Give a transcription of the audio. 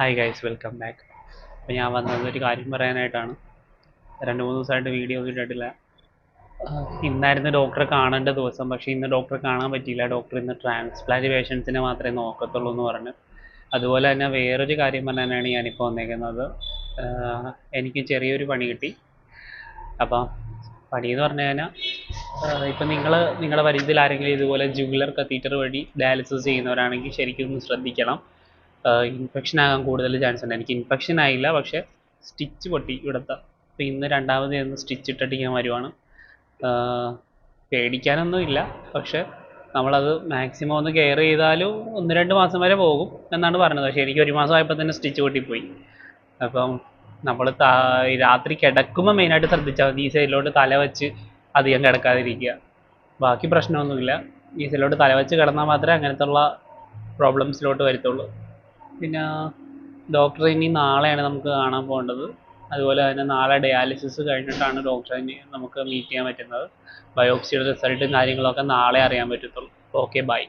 Hi guys welcome back അപ്പോൾ ഞാൻ വന്നത് ഒരു കാര്യം പറയാനായിട്ടാണ്. രണ്ട് മൂന്ന് ദിവസമായിട്ട് വീഡിയോ കിട്ടിയിട്ടില്ല ഇട്ടിട്ടില്ല. ഇന്നായിരുന്നു ഡോക്ടറെ കാണേണ്ട ദിവസം പക്ഷേ ഇന്ന് ഡോക്ടറെ കാണാൻ പറ്റിയില്ല. ഡോക്ടർ ഇന്ന് ട്രാൻസ്പ്ലാന്റ് പേഷ്യൻസിനെ മാത്രമേ നോക്കത്തുള്ളൂ എന്ന് പറഞ്ഞു. അതുപോലെ തന്നെ വേറൊരു കാര്യം പറയാനാണ് ഞാനിപ്പോൾ വന്നേക്കുന്നത്. എനിക്ക് ചെറിയൊരു പണി കിട്ടി. അപ്പം പണി എന്ന് പറഞ്ഞു കഴിഞ്ഞാൽ ഇപ്പം നിങ്ങൾ നിങ്ങളുടെ പരിചയത്തിൽ ആരെങ്കിലും ഇതുപോലെ ജുഗുലർ കത്തീറ്റർ വഴി ഡയാലിസിസ് ചെയ്യുന്നവരാണെങ്കിൽ ശരിക്കും ഒന്ന് ശ്രദ്ധിക്കണം. ഇൻഫെക്ഷൻ ആകാൻ കൂടുതൽ ചാൻസ് ഉണ്ട്. എനിക്ക് ഇൻഫെക്ഷൻ ആയില്ല പക്ഷേ സ്റ്റിച്ച് പൊട്ടി ഇവിടുത്തെ. അപ്പോൾ ഇന്ന് രണ്ടാമത് ഒന്ന് സ്റ്റിച്ച് ഇട്ടിട്ട് ഞാൻ വരുവാണ്. പേടിക്കാനൊന്നും ഇല്ല പക്ഷേ നമ്മളത് മാക്സിമം ഒന്ന് കെയർ ചെയ്താലും ഒന്ന് രണ്ട് മാസം വരെ പോകും എന്നാണ് പറഞ്ഞത്. പക്ഷേ എനിക്ക് ഒരു മാസം ആയപ്പോൾ തന്നെ സ്റ്റിച്ച് പൊട്ടിപ്പോയി. അപ്പം നമ്മൾ രാത്രി കിടക്കുമ്പോൾ മെയിനായിട്ട് ശ്രദ്ധിച്ചാൽ മതി. ഈ സൈഡിലോട്ട് തല വെച്ച് അധികം കിടക്കാതിരിക്കുക. ബാക്കി പ്രശ്നമൊന്നുമില്ല. ഈ സൈഡിലോട്ട് തല വെച്ച് കിടന്നാൽ മാത്രമേ അങ്ങനത്തെ ഉള്ള പ്രോബ്ലംസിലോട്ട് വരത്തുള്ളൂ. പിന്നെ ഡോക്ടറെ ഇനി നാളെയാണ് നമുക്ക് കാണാൻ പോകേണ്ടത്. അതുപോലെ തന്നെ നാളെ ഡയാലിസിസ് കഴിഞ്ഞിട്ടാണ് ഡോക്ടറെ നമുക്ക് മീറ്റ് ചെയ്യാൻ പറ്റുന്നത്. ബയോപ്സിയുടെ റിസൾട്ടും കാര്യങ്ങളൊക്കെ നാളെ അറിയാൻ പറ്റത്തുള്ളൂ. Okay bye